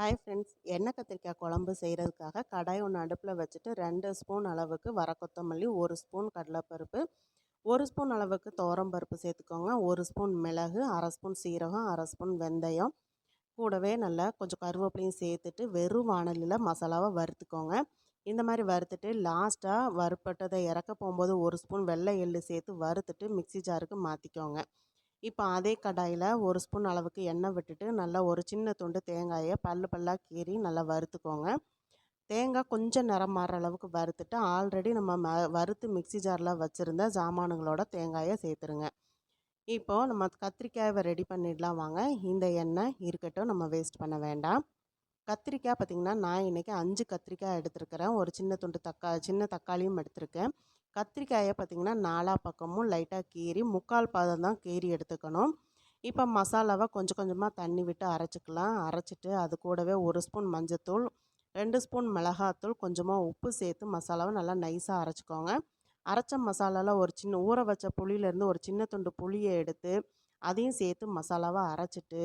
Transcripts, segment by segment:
Hi friends எண்ணெய் கத்திரிக்காய் குழம்பு செய்கிறதுக்காக கடாய் ஒன்று அடுப்பில் வச்சுட்டு ரெண்டு ஸ்பூன் அளவுக்கு வர கொத்தமல்லி ஒரு ஸ்பூன் கடலைப்பருப்பு ஒரு ஸ்பூன் அளவுக்கு பருப்பு சேர்த்துக்கோங்க. ஒரு ஸ்பூன் மிளகு அரை ஸ்பூன் சீரகம் அரை ஸ்பூன் வெந்தயம். கூடவே நல்லா கொஞ்சம் கருவேப்பிலையும் சேர்த்துட்டு வெறும் வானலியில் மசாலாவை வறுத்துக்கோங்க. இந்த மாதிரி வறுத்துட்டு லாஸ்ட்டாக வறுப்பட்டதை இறக்க போகும்போது ஒரு ஸ்பூன் வெள்ளை எள்ளு சேர்த்து வறுத்துட்டு மிக்சி ஜாருக்கு மாற்றிக்கோங்க இப்போ அதே கடாயில் ஒரு ஸ்பூன் அளவுக்கு எண்ணெய் விட்டுட்டு நல்லா ஒரு சின்ன துண்டு தேங்காயை பல்லு பல்லாக கீறி நல்லா வறுத்துக்கோங்க. தேங்காய் கொஞ்சம் நிறம் மாற அளவுக்கு வறுத்துட்டு ஆல்ரெடி நம்ம ம வறுத்து மிக்சி ஜாரில் வச்சுருந்த சாமானுங்களோட தேங்காயை சேர்த்துருங்க. இப்போது நம்ம கத்திரிக்காயை ரெடி பண்ணிடலாம் வாங்க. இந்த எண்ணெய் இருக்கட்டும் நம்ம வேஸ்ட் பண்ண வேண்டாம். கத்திரிக்காய் பார்த்திங்கன்னா நான் இன்றைக்கி அஞ்சு கத்திரிக்காய் எடுத்துருக்கிறேன். ஒரு சின்ன துண்டு தக்கா சின்ன தக்காளியும் எடுத்திருக்கேன். கத்திரிக்காயை பார்த்திங்கன்னா நாலா பக்கமும் லைட்டாக கீறி முக்கால் பாதம் தான் கீறி எடுத்துக்கணும். இப்போ மசாலாவை கொஞ்சம் கொஞ்சமாக தண்ணி விட்டு அரைச்சிக்கலாம். அரைச்சிட்டு அது கூடவே ஒரு ஸ்பூன் மஞ்சத்தூள் ரெண்டு ஸ்பூன் மிளகாத்தூள் கொஞ்சமாக உப்பு சேர்த்து மசாலாவை நல்லா நைஸாக அரைச்சிக்கோங்க. அரைச்ச மசாலாவில் ஒரு சின்ன ஊற வச்ச புளியிலேருந்து ஒரு சின்ன துண்டு புளியை எடுத்து அதையும் சேர்த்து மசாலாவை அரைச்சிட்டு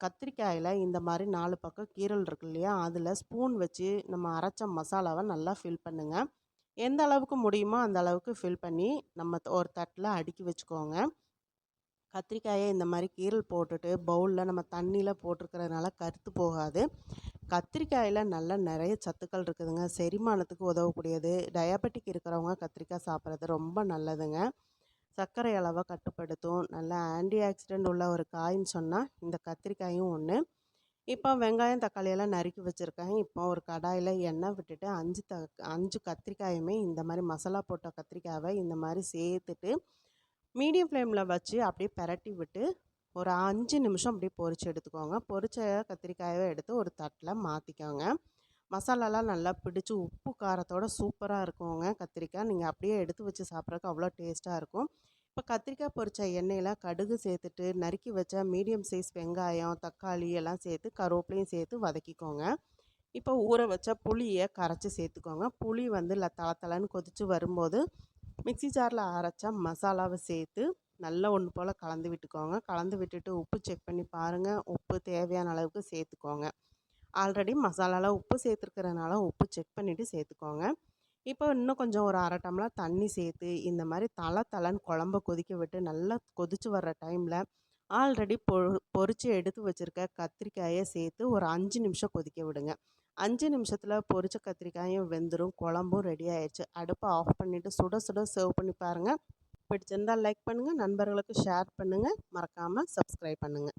கத்திரிக்காயில் இந்த மாதிரி நாலு பக்கம் கீரல் இருக்கு இல்லையா அதில் ஸ்பூன் வச்சு நம்ம அரைச்ச மசாலாவை நல்லா ஃபில் பண்ணுங்கள் எந்த அளவுக்கு முடியுமோ அந்த அளவுக்கு ஃபில் பண்ணி நம்ம ஒரு தட்டில் அடுக்கி வச்சுக்கோங்க. கத்திரிக்காயை இந்த மாதிரி கீரல் போட்டுட்டு பவுலில் நம்ம தண்ணியில் போட்டிருக்கிறதுனால கருத்து போகாது. கத்திரிக்காயில் நல்லா நிறைய சத்துக்கள் இருக்குதுங்க. செரிமானத்துக்கு உதவக்கூடியது. டயபெட்டிக் இருக்கிறவங்க கத்திரிக்காய் சாப்பிட்றது ரொம்ப நல்லதுங்க. சர்க்கரை அளவை கட்டுப்படுத்தும். நல்ல ஆன்டி ஆக்சிடெண்ட் உள்ள ஒரு காயின்னு சொன்னால் இந்த கத்திரிக்காயும் ஒன்று இப்போ வெங்காயம் தக்காளியெல்லாம் நறுக்கி வச்சுருக்கேன். இப்போ ஒரு கடாயில் எண்ணெய் விட்டுட்டு அஞ்சு த அஞ்சு கத்திரிக்காயுமே இந்த மாதிரி மசாலா போட்ட கத்திரிக்காயை இந்த மாதிரி சேர்த்துட்டு மீடியம் ஃப்ளேமில் வச்சு அப்படியே பெரட்டி விட்டு ஒரு அஞ்சு நிமிஷம் அப்படியே பொறிச்சு எடுத்துக்கோங்க. பொரிச்ச கத்திரிக்காயை எடுத்து ஒரு தட்டில் மாற்றிக்கோங்க மசாலாலாம் நல்லா பிடிச்சி உப்பு காரத்தோடு சூப்பராக இருக்குங்க கத்திரிக்காய். நீங்கள் அப்படியே எடுத்து வச்சு சாப்பிட்றதுக்கு அவ்வளோ டேஸ்ட்டாக இருக்கும். இப்போ கத்திரிக்காய் பொரித்த எண்ணெயில் கடுகு சேர்த்துட்டு நறுக்கி வச்ச மீடியம் சைஸ் வெங்காயம் தக்காளி எல்லாம் சேர்த்து கருவேப்பிலையும் சேர்த்து வதக்கிக்கோங்க. இப்போ ஊற வச்ச புளியை கரைச்சி சேர்த்துக்கோங்க. புளி வந்து ல தள தளன்னு கொதித்து வரும்போது மிக்சி ஜாரில் அரைச்சா மசாலாவை சேர்த்து நல்லா ஒன்று போல் கலந்து விட்டுக்கோங்க. கலந்து விட்டுட்டு உப்பு செக் பண்ணி பாருங்கள் உப்பு தேவையான அளவுக்கு சேர்த்துக்கோங்க. ஆல்ரெடி மசாலாவில் உப்பு சேர்த்துருக்கிறனால உப்பு செக் பண்ணிவிட்டு சேர்த்துக்கோங்க. இப்போ இன்னும் கொஞ்சம் ஒரு அரை டம்ளர் தண்ணி சேர்த்து இந்த மாதிரி தலை தலைன்னு குழம்ப கொதிக்க விட்டு நல்லா கொதித்து வர்ற டைமில் ஆல்ரெடி பொ பொறிச்சு எடுத்து வச்சுருக்க கத்திரிக்காயை சேர்த்து ஒரு அஞ்சு நிமிஷம் கொதிக்க விடுங்க. அஞ்சு நிமிஷத்தில் பொரிச்ச கத்திரிக்காயும் வெந்துடும் குழம்பும் ரெடி ஆயிடுச்சு அடுப்பை ஆஃப் பண்ணிவிட்டு சுட சுட சர்வ் பண்ணி பாருங்கள் பிடிச்சிருந்தால் லைக் பண்ணுங்கள் நண்பர்களுக்கு ஷேர் பண்ணுங்கள் மறக்காமல் சப்ஸ்கிரைப் பண்ணுங்கள்